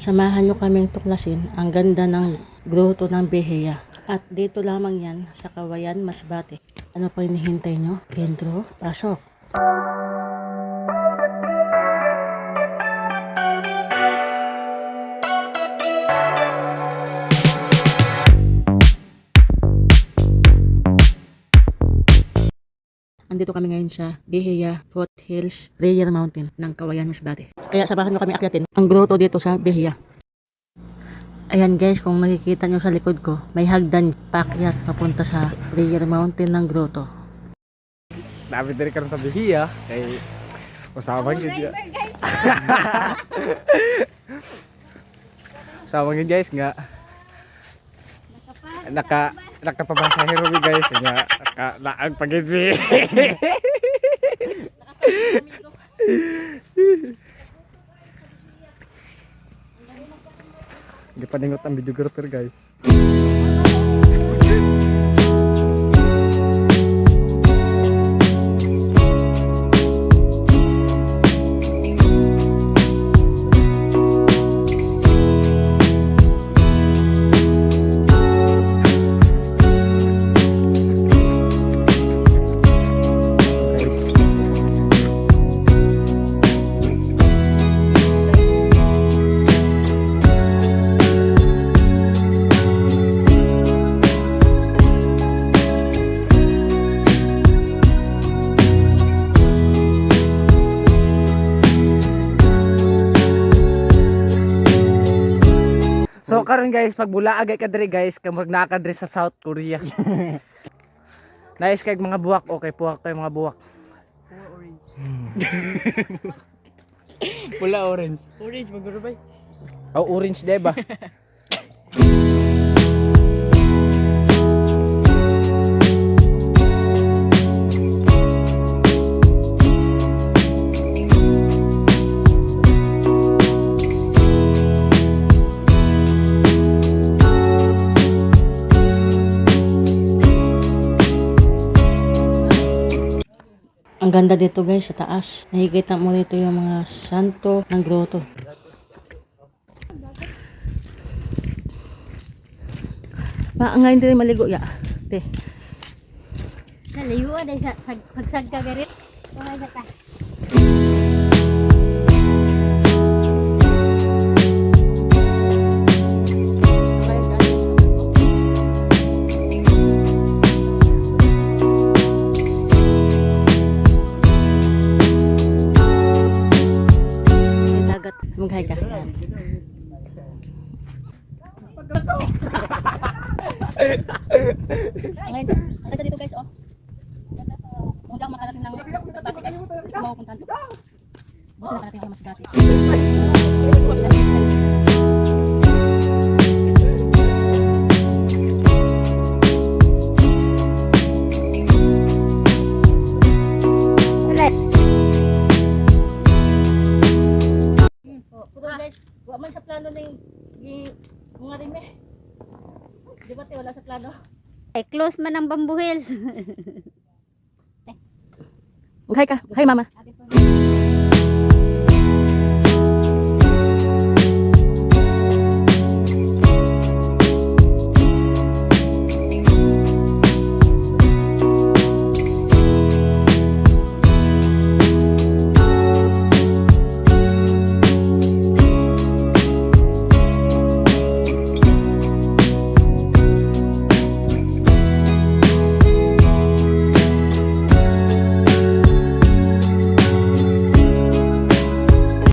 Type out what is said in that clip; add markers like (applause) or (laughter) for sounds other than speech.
Samahan nyo kaming tuklasin ang ganda ng grotto ng Beheya. At dito lamang yan sa Kawayan, Masbate. Ano pa hinihintay nyo? Intro, pasok. Andito kami ngayon sa Beheya Foothills Prayer Mountain ng Kawayan, Masbate. Kaya sabahan nyo kami akyatin ang grotto dito sa Beheya. Ayan guys, kung makikita nyo sa likod ko, may hagdan pakyat papunta sa Prayer Mountain ng grotto. Dapat dari karon sa bihiya kay usapan ya. Usapan guys nga naka nakapabasa hero mi guys naka laag pagid mi. Di paningot ang. Guys. So karon guys, pag bulaag ay kadiri guys, kamag ka diri sa South Korea. (laughs) Nice kay mga buwak, okay puwak kay mga buwak. Pula orange. Orange magurubay. Oh, orange di ba? (laughs) Ang ganda dito guys sa taas. Nakikita mo dito yung mga santo ng grotto. Ma, ngayon din maligo ya. Te. Nalayo na sa pag, pagsag ka garit. Na ta. Maghay ka. Ngayon, ang dito guys, oh. Di ako makarating ng Masbate guys, hindi ko mapupuntahan. Buti nakarating ako ng Masbate. Wa man sa plano na yung mga rime. Di ba te, wala sa plano? Ay, close man ang Bamboo Hills. (laughs) Maghay ka. Maghay mama.